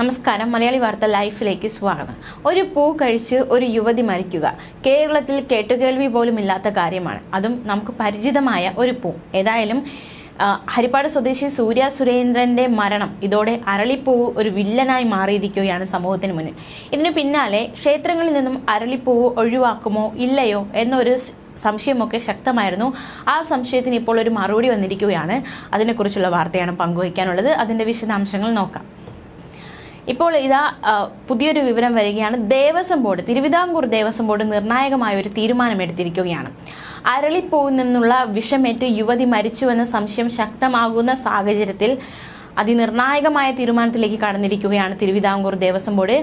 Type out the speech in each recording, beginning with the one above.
നമസ്കാരം. മലയാളി വാർത്ത ലൈഫിലേക്ക് സ്വാഗതം. ഒരു പൂ കഴിച്ച് ഒരു യുവതി മരിക്കുക. കേരളത്തിൽ കേട്ടുകേൾവി പോലും ഇല്ലാത്ത കാര്യമാണ്. അതും നമുക്ക് പരിചിതമായ ഒരു പൂ. ഏതായാലും ഹരിപ്പാട് സ്വദേശി സൂര്യ സുരേന്ദ്രന്റെ മരണം. ഇതോടെ അരളിപ്പൂവ് ഒരു വില്ലനായി മാറിയിരിക്കുകയാണ് സമൂഹത്തിന് മുന്നിൽ. ഇതിനു പിന്നാലെ ക്ഷേത്രങ്ങളിൽ നിന്നും അരളിപ്പൂവ് ഒഴിവാക്കുമോ ഇല്ലയോ എന്നൊരു സംശയമൊക്കെ ശക്തമായിരുന്നു. ആ സംശയത്തിന് ഇപ്പോൾ ഒരു മറുപടി വന്നിരിക്കുകയാണ്. അതിനെക്കുറിച്ചുള്ള വാർത്തയാണ് പങ്കുവയ്ക്കാനുള്ളത്. അതിന്റെ വിശദാംശങ്ങൾ നോക്കാം. ഇപ്പോൾ ഇതാ പുതിയൊരു വിവരം വരികയാണ്. ദേവസ്വം ബോർഡ് തിരുവിതാംകൂർ ദേവസ്വം ബോർഡ് നിർണായകമായ ഒരു തീരുമാനമെടുത്തിരിക്കുകയാണ്. അരളിപ്പൂവിൽ നിന്നുള്ള വിഷമേറ്റ് യുവതി മരിച്ചുവെന്ന സംശയം ശക്തമാകുന്ന സാഹചര്യത്തിൽ അതിനിർണായകമായ തീരുമാനത്തിലേക്ക് കടന്നിരിക്കുകയാണ് തിരുവിതാംകൂർ ദേവസ്വം ബോർഡ്.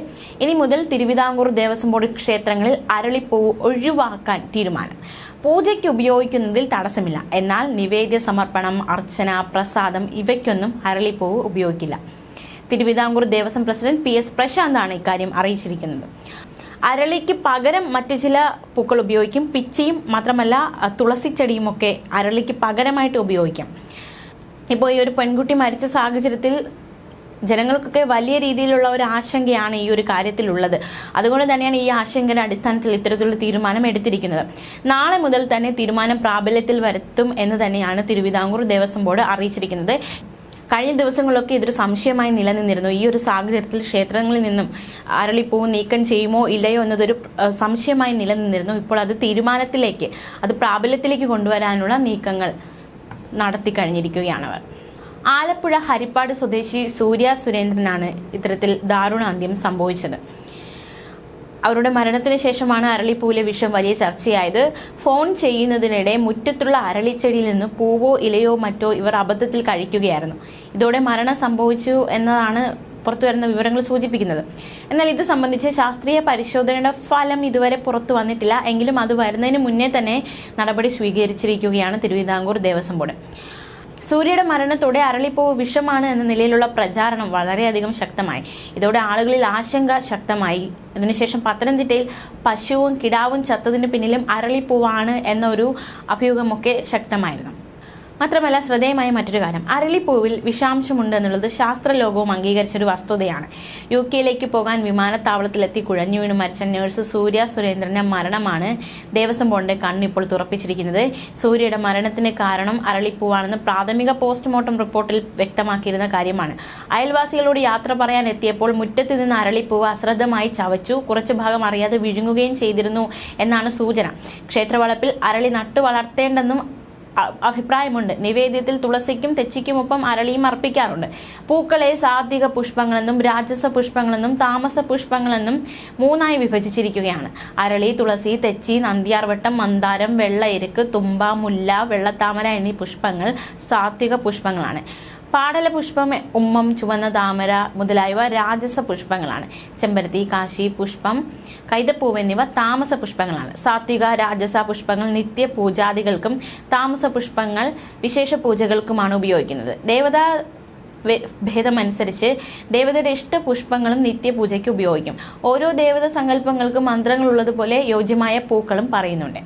ഇനി മുതൽ തിരുവിതാംകൂർ ദേവസ്വം ബോർഡ് ക്ഷേത്രങ്ങളിൽ അരളിപ്പൂവ് ഒഴിവാക്കാൻ തീരുമാനം. പൂജയ്ക്ക് ഉപയോഗിക്കുന്നതിൽ തടസ്സമില്ല. എന്നാൽ നിവേദ്യ സമർപ്പണം അർച്ചന പ്രസാദം ഇവയ്ക്കൊന്നും അരളിപ്പൂവ് ഉപയോഗിക്കില്ല. Travancore Devaswom president P S പ്രശാന്താണ് ഇക്കാര്യം അറിയിച്ചിരിക്കുന്നത്. അരളിക്ക് പകരം മറ്റ് ചില പൂക്കൾ ഉപയോഗിക്കും. പിച്ചിയും മാത്രമല്ല തുളസിച്ചെടിയുമൊക്കെ അരളിക്ക് പകരമായിട്ട് ഉപയോഗിക്കാം. ഇപ്പോൾ ഈ ഒരു പെൺകുട്ടി മരിച്ച സാഹചര്യത്തിൽ ജനങ്ങൾക്കൊക്കെ വലിയ രീതിയിലുള്ള ഒരു ആശങ്കയാണ് ഈ ഒരു കാര്യത്തിലുള്ളത്. അതുകൊണ്ട് തന്നെയാണ് ഈ ആശങ്കയുടെ അടിസ്ഥാനത്തിൽ ഇത്തരത്തിലുള്ള തീരുമാനം എടുത്തിരിക്കുന്നത്. നാളെ മുതൽ തന്നെ തീരുമാനം പ്രാബല്യത്തിൽ വരുത്തും എന്ന് തന്നെയാണ് തിരുവിതാംകൂർ ദേവസ്വം ബോർഡ് അറിയിച്ചിരിക്കുന്നത്. കഴിഞ്ഞ ദിവസങ്ങളിലൊക്കെ ഇതൊരു സംശയമായി നിലനിന്നിരുന്നു. ഈ ഒരു സാഹചര്യത്തിൽ ക്ഷേത്രങ്ങളിൽ നിന്നും അരളിപ്പൂവ് നീക്കം ചെയ്യുമോ ഇല്ലയോ എന്നതൊരു സംശയമായി നിലനിന്നിരുന്നു. ഇപ്പോൾ അത് തീരുമാനത്തിലേക്ക് അത് പ്രാബല്യത്തിലേക്ക് കൊണ്ടുവരാനുള്ള നീക്കങ്ങൾ നടത്തി കഴിഞ്ഞിരിക്കുകയാണ് അവർ. ആലപ്പുഴ ഹരിപ്പാട് സ്വദേശി സൂര്യ സുരേന്ദ്രനാണ് ഇത്തരത്തിൽ ദാരുണാന്ത്യം സംഭവിച്ചത്. അവരുടെ മരണത്തിന് ശേഷമാണ് അരളിപ്പൂവിലെ വിഷം വലിയ ചർച്ചയായത്. ഫോൺ ചെയ്യുന്നതിനിടെ മുറ്റത്തുള്ള അരളിച്ചെടിയിൽ നിന്ന് പൂവോ ഇലയോ മറ്റോ ഇവർ അബദ്ധത്തിൽ കഴിക്കുകയായിരുന്നു. ഇതോടെ മരണം സംഭവിച്ചു എന്നതാണ് പുറത്തു വരുന്ന വിവരങ്ങൾ സൂചിപ്പിക്കുന്നത്. എന്നാൽ ഇത് സംബന്ധിച്ച് ശാസ്ത്രീയ പരിശോധനയുടെ ഫലം ഇതുവരെ പുറത്തു വന്നിട്ടില്ല. എങ്കിലും അത് വരുന്നതിന് മുന്നേ തന്നെ നടപടി സ്വീകരിച്ചിരിക്കുകയാണ് തിരുവിതാംകൂർ ദേവസ്വം ബോർഡ്. സൂര്യയുടെ മരണത്തോടെ അരളിപ്പൂവ് വിഷമാണ് എന്ന നിലയിലുള്ള പ്രചാരണം വളരെയധികം ശക്തമായി. ഇതോടെ ആളുകളിൽ ആശങ്ക ശക്തമായി. അതിനുശേഷം പത്തനംതിട്ടയിൽ പശുവും കിടാവും ചത്തതിന് പിന്നിലും അരളിപ്പൂവാണ് എന്നൊരു അഭ്യൂഹമൊക്കെ ശക്തമായിരുന്നു. മാത്രമല്ല ശ്രദ്ധേയമായ മറ്റൊരു കാര്യം. അരളിപ്പൂവിൽ വിഷാംശമുണ്ട് എന്നുള്ളത് ശാസ്ത്രലോകവും അംഗീകരിച്ചൊരു വസ്തുതയാണ്. യു കെയിലേക്ക് പോകാൻ വിമാനത്താവളത്തിലെത്തി കുഴഞ്ഞു വീണ് മരിച്ച നഴ്സ് സൂര്യ സുരേന്ദ്രന്റെ മരണമാണ് ദേവസ്വം ബോർഡിന്റെ കണ്ണിപ്പോൾ തുറപ്പിച്ചിരിക്കുന്നത്. സൂര്യയുടെ മരണത്തിന് കാരണം അരളിപ്പൂവാണെന്ന് പ്രാഥമിക പോസ്റ്റ്മോർട്ടം റിപ്പോർട്ടിൽ വ്യക്തമാക്കിയിരുന്ന കാര്യമാണ്. അയൽവാസികളോട് യാത്ര പറയാൻ എത്തിയപ്പോൾ മുറ്റത്ത് നിന്ന് അരളിപ്പൂവ് അശ്രദ്ധമായി ചവച്ചു കുറച്ചു ഭാഗം അറിയാതെ വിഴുങ്ങുകയും ചെയ്തിരുന്നു എന്നാണ് സൂചന. ക്ഷേത്രവളപ്പിൽ അരളി നട്ടു വളർത്തേണ്ടെന്നും അഭിപ്രായമുണ്ട്. നിവേദ്യത്തിൽ തുളസിക്കും തെച്ചിക്കുമൊപ്പം അരളിയും അർപ്പിക്കാറുണ്ട്. പൂക്കളെ സാത്വിക പുഷ്പങ്ങളെന്നും രാജസ പുഷ്പങ്ങളെന്നും താമസ പുഷ്പങ്ങളെന്നും മൂന്നായി വിഭജിച്ചിരിക്കുകയാണ്. അരളി തുളസി തെച്ചി നന്ദിയാർവട്ടം മന്ദാരം വെള്ള എരുക്ക് തുമ്പ മുല്ല വെള്ളത്താമര എന്നീ പുഷ്പങ്ങൾ സാത്വിക പുഷ്പങ്ങളാണ്. പാടല പുഷ്പം ഉമ്മം ചുവന്ന താമര മുതലായവ രാജസ പുഷ്പങ്ങളാണ് ചെമ്പരത്തി കാശി പുഷ്പം കൈതപ്പൂവ് എന്നിവ താമസ പുഷ്പങ്ങളാണ് സാത്വിക രാജസ പുഷ്പങ്ങൾ നിത്യ പൂജാദികൾക്കും താമസ പുഷ്പങ്ങൾ വിശേഷ പൂജകൾക്കുമാണ് ഉപയോഗിക്കുന്നത്. ദേവതാ ഭേദമനുസരിച്ച് ദേവതയുടെ ഇഷ്ട പുഷ്പങ്ങളും നിത്യപൂജയ്ക്ക് ഉപയോഗിക്കും. ഓരോ ദേവത സങ്കല്പങ്ങൾക്കും മന്ത്രങ്ങളുള്ളതുപോലെ യോജ്യമായ പൂക്കളും പറയുന്നുണ്ട്.